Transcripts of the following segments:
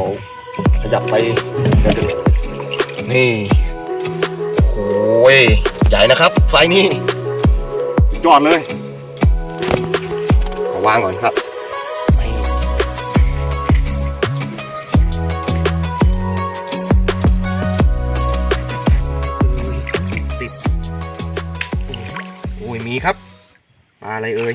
อขยับไปนี่โอ้ยใหญ่นะครับไซส์นี้ยอดเลยขอวางก่อนครับติดโอ้ยมีครับปลาอะไรเอ่ย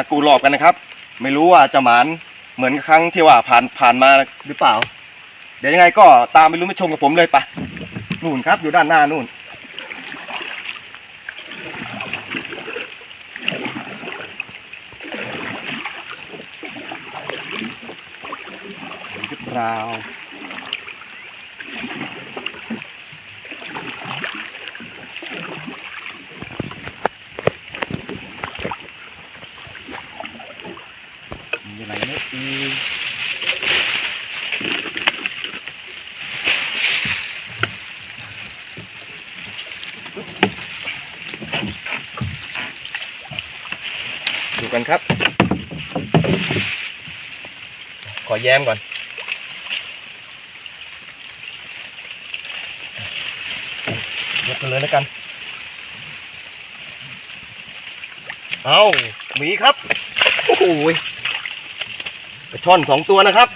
ากูหลอบกันนะครับ ไม่รู้ว่าจะหมานเหมือนครั้งที่ว่าผ่านผ่านมาหรือเปล่า เดี๋ยวยังไงก็ตามไปรู้นไปชมกับผมเลยปะนู่นครับ อยู่ด้านหน้านู่นเห็นหรือเปล่ามีอะไรไหมอีกดู กันครับ ขอแย้มก่อน ยกกันเลยแล้วกัน เอาหมีครับ โอ้โหยปลาช่อนสองตัวนะครับ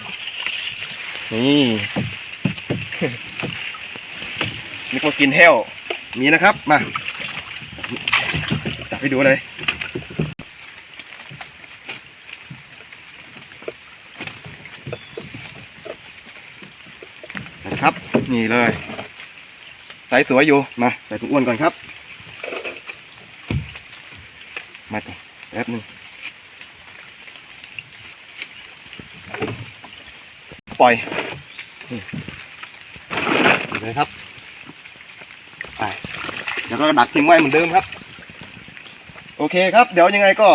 นี่นี่ก็กินแห้ว มีนะครับ มาจับให้ดูเลย นะครับนี่เลยใส่สวยอยู่มาใส่ถุงอ้วนก่อนครับ มาก่อนแป๊บหนึงปล่อยนี่นี่เลยครับไปเดี๋ยวเราดักทิ้งไว้เหมือนเดิมครับ โอเคครับ เดี๋ยวยังไงก็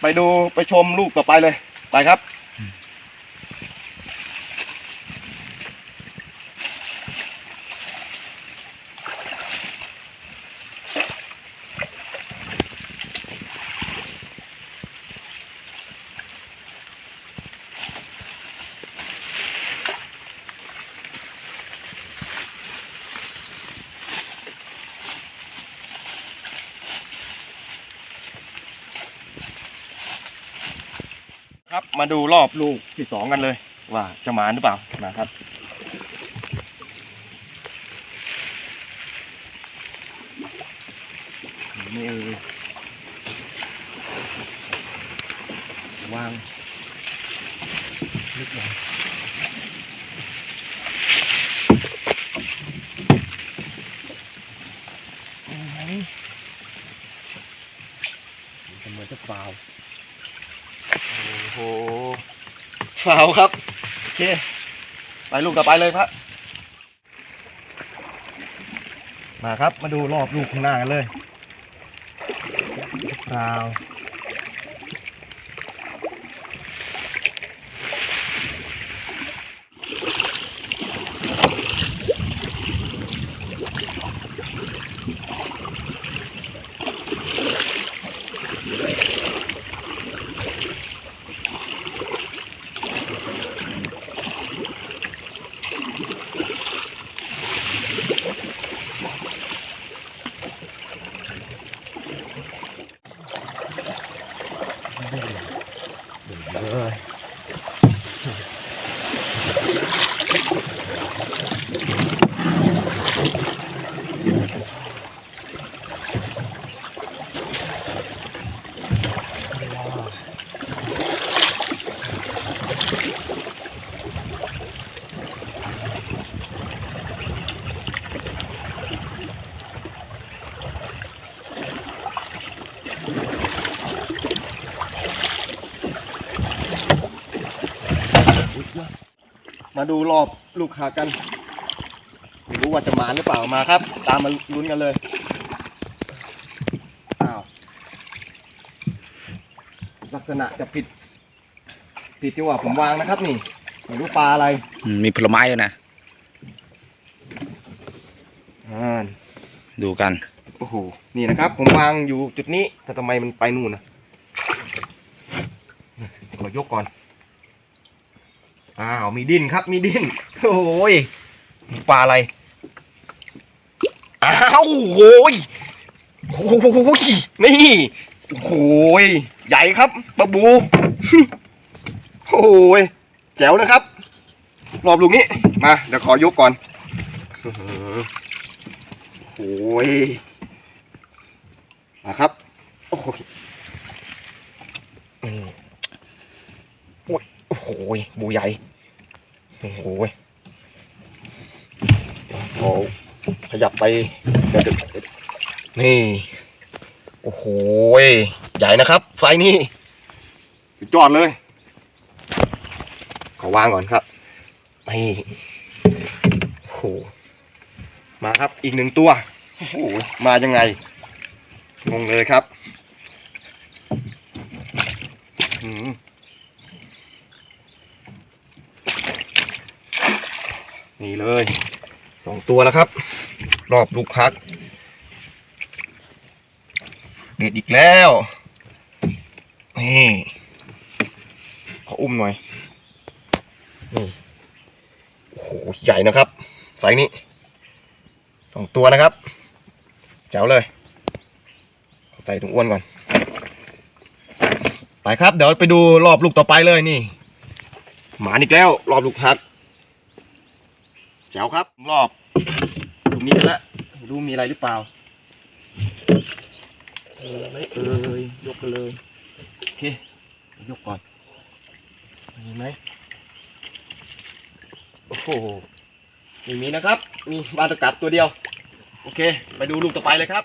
ไปดูไปชมลูกต่อไปเลย ไปครับ ครับมาดูรอบลูกที่สองกันเลย ว่าจะมาหรือเปล่านะครับนี่เออวางลึกหน่อยอืมเหมือนจะฟาวโอ้โหฟาวครับ โอเค ไปลูกต่อไปเลยพระมาครับ มาดูรอบลูกข้างหน้ากันเลยฟาว มาดูรอบลูกหากัน ไม่รู้ว่าจะมาหรือเปล่ามาครับ ตามมาลุ้นกันเลยอ้าวลักษณะจะผิด ผิดที่ว่าผมวางนะครับนี่ไม่รู้ปลาอะไรอืมมีผลไม้ด้วยนะ อ่าดูกัน โอ้โหนี่นะครับ ผมวางอยู่จุดนี้แต่ทำไมมันไปนู่นนะขอยกก่อน อ้าวมีดิ้นครับ มีดิ้นโอ้ยปลาอะไรอ้าวโอ้ยโอ้ยนี่โอ้ยใหญ่ครับปลาบูโอ้ยแจ๋วนะครับ รอบลูกนี้มาเดี๋ยวขอยกก่อนอื้อหือโอ้ยมาครับโอ้โหอืมโอ้ยโอ้โหบูใหญ่ โอ้โหโอ้ขยับไปเดี๋ยวเดี๋ยวเดี๋ยวนี่ โอ้โหใหญ่นะครับ ไซส์นี้สุดยอดเลย ขอวางก่อนครับนี่โอ้โหมาครับอีกหนึ่งตัวโอ้โหมายังไงงงเลยครับ อืม นี่เลยสองตัวแล้วครับ รอบลูกพัก เด็ดอีกแล้ว นี่ขออุ้มหน่อย นี่โอ้โหใหญ่นะครับไซส์นี้สองตัวนะครับแจ๋วเลยใส่ถุงอ้วนก่อน ไปครับ เดี๋ยวไปดูรอบลูกต่อไปเลยนี่ หมาอีกแล้ว รอบลูกฮัก แจ๋วครับ รอบลูกนี้ไปแล้วดูมีอะไรหรือเปล่าเออไม่เอ่ยยกกันเลยโอเคยกก่อนมีไหมโอ้โหไม่มีนะครับ มีบาตะกัดตัวเดียว โอเค ไปดูลูกต่อไปเลยครับ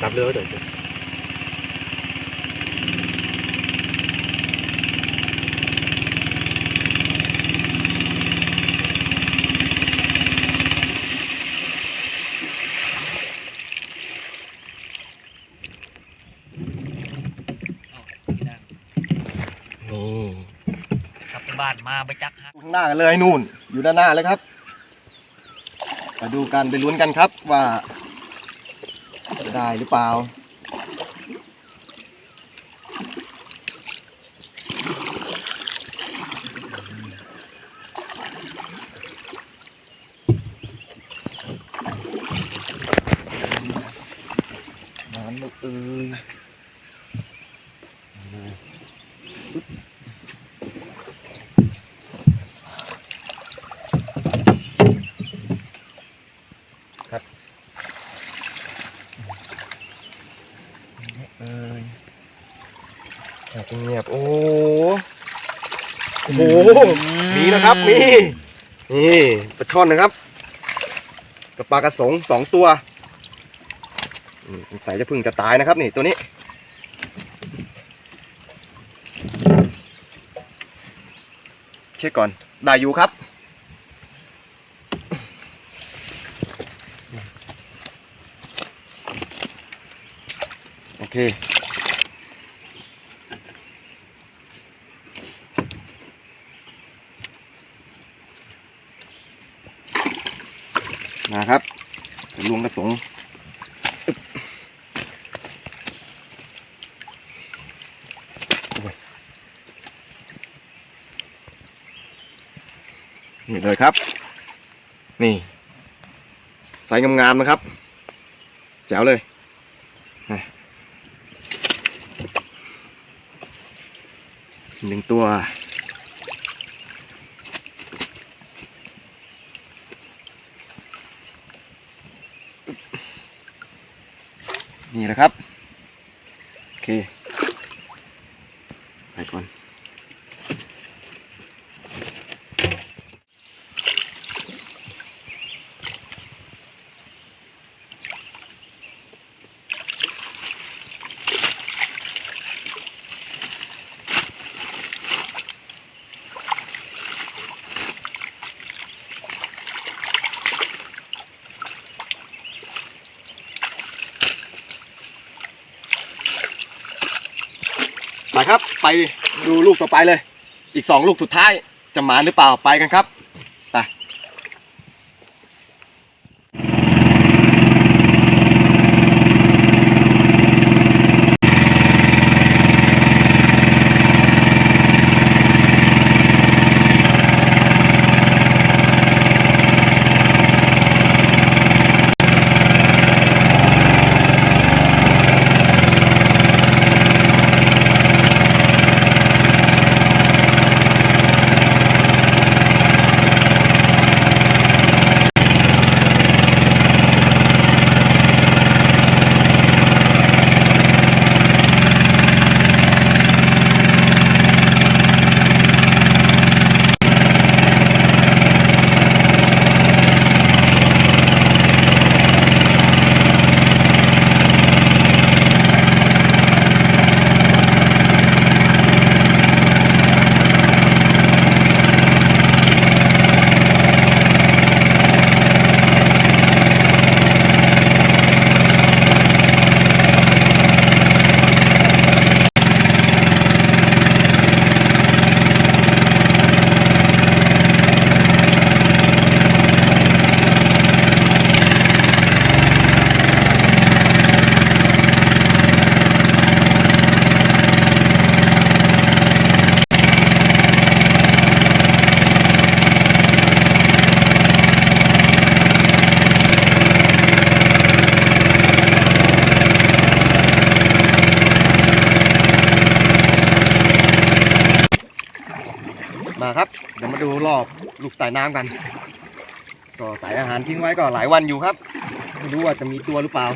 จับเลยเดี๋ยวจะนี่ กลับไปบ้านมาไปจักฮะ ข้างหน้ากันเลยนู่น อยู่ด้านหน้าเลยครับมาดูกันไปลุ้นกันครับว่าจะได้หรือเปล่า น้ำลูกเอ้ยปึ๊บครับ เอ้ยแอบเงียบโอ้โหโอ้โหมีนะครับมีนี่ปลาช่อนนะครับกับปลากระสงสองตัวอืมสงสัยจะเพึ่งจะตายนะครับ นี่ตัวนี้ เช็คก่อน ได้อยู่ครับ โอเค นะครับลวงกระสงนี่เลยครับ นี่ ใส่งามๆนะครับ แจ๋วเลยนะ หนึ่งตัว นี่แหละครับ โอเค ไปก่อน น ดูลูกต่อไปเลย อีกสองลูกสุดท้ายจะหมาหรือเปล่าไปกันครับ อบลูกใต้น้ำกัน ก็ใส่อาหารทิ้งไว้ก็หลายวันอยู่ครับ ไม่รู้ว่าจะมีตัวหรือเปล่า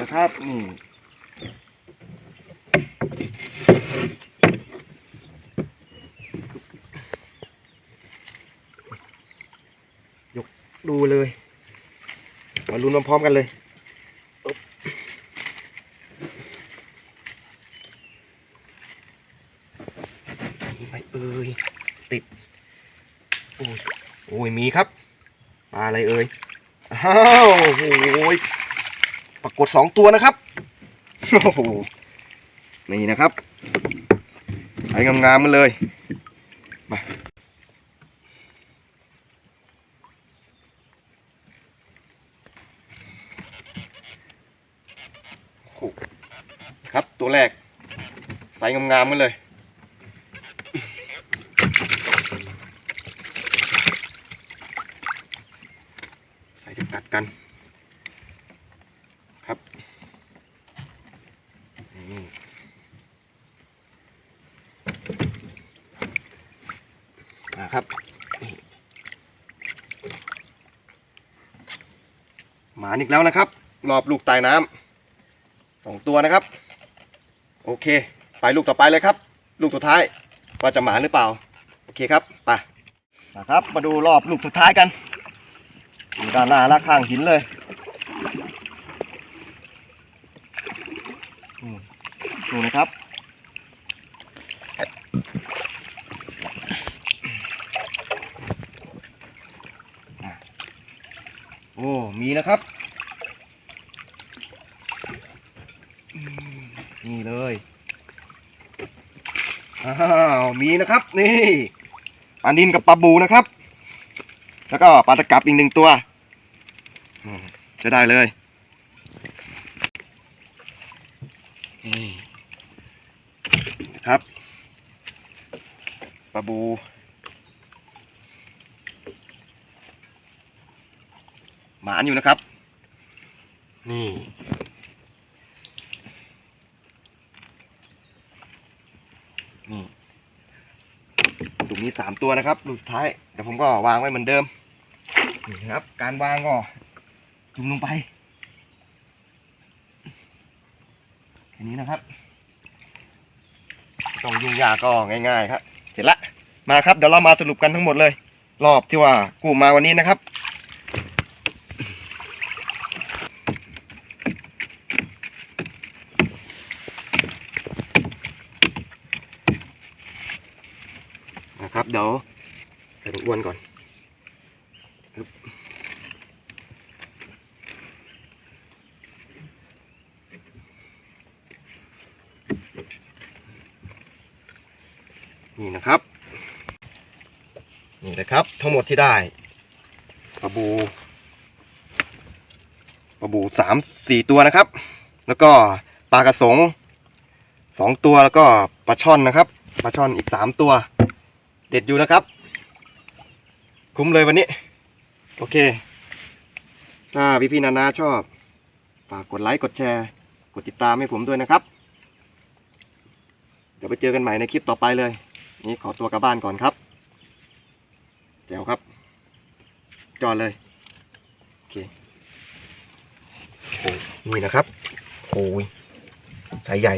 นะครับนี่ ยก ดูเลยมาลุ้นพร้อมๆกันเลยอึ๊บมีไหมเอ่ยติดโอ้ยโอ้ยมีครับปลาอะไรเอ่ยอ้าวโอ้โหยปรากฏสองตัวนะครับโอ้โหนี่นะครับใส่งามๆมาเลย มา โอ้โห ครับ ตัวแรกใส่งามๆมาเลย ใส่จะกัดกันครับนี่นะครับหมานอีกแล้วนะครับรอบลูกใต้น้ำสองตัวนะครับ โอเค ไปลูกต่อไปเลยครับ ลูกสุดท้ายว่าจะหมาหรือเปล่า โอเคครับไปนะครับ มาดูรอบลูกสุดท้ายกันอยู่ด้านหน้าและข้างหินเลยดูนะครับโอ้ มีนะครับ นี่เลยอ้าวมีนะครับ นี่ปลานินกับปลาบูนะครับ แล้วก็ปลาตะกับอีกหนึ่งตัวจะได้เลยครับปลาบูหมานอยู่นะครับ นี่ มีสามตัวนะครับลูกสุดท้ายเดี๋ยวผมก็วางไว้เหมือนเดิมนี่นะครับ การวางก็จุ่มลงไปอันนี้นะครับต้องยุ่งยากก็ง่ายๆครับ เสร็จละมาครับเดี๋ยวเรามาสรุปกันทั้งหมดเลย รอบที่ว่ากู้มาวันนี้นะครับ ครับ เดี๋ยวใส่ถุงอ้วนก่อนฮึบนี่นะครับ นี่นะครับ ทั้งหมดที่ได้ปลาบูปลาบูสามสี่ตัวนะครับ แล้วก็ปลากระสงสองตัวแล้วก็ปลาช่อนนะครับปลาช่อนอีกสามตัว เด็ดอยู่นะครับ คุ้มเลยวันนี้ โอเคถ้าพี่พี่ๆนานาชอบ ฝากกดไลค์ กดแชร์ กดติดตามให้ผมด้วยนะครับ เดี๋ยวไปเจอกันใหม่ในคลิปต่อไปเลย นี่ขอตัวกลับบ้านก่อนครับ แจ๋วครับ จอดเลย โอเคโอ้นี่นะครับ โอ้ยสายใหญ่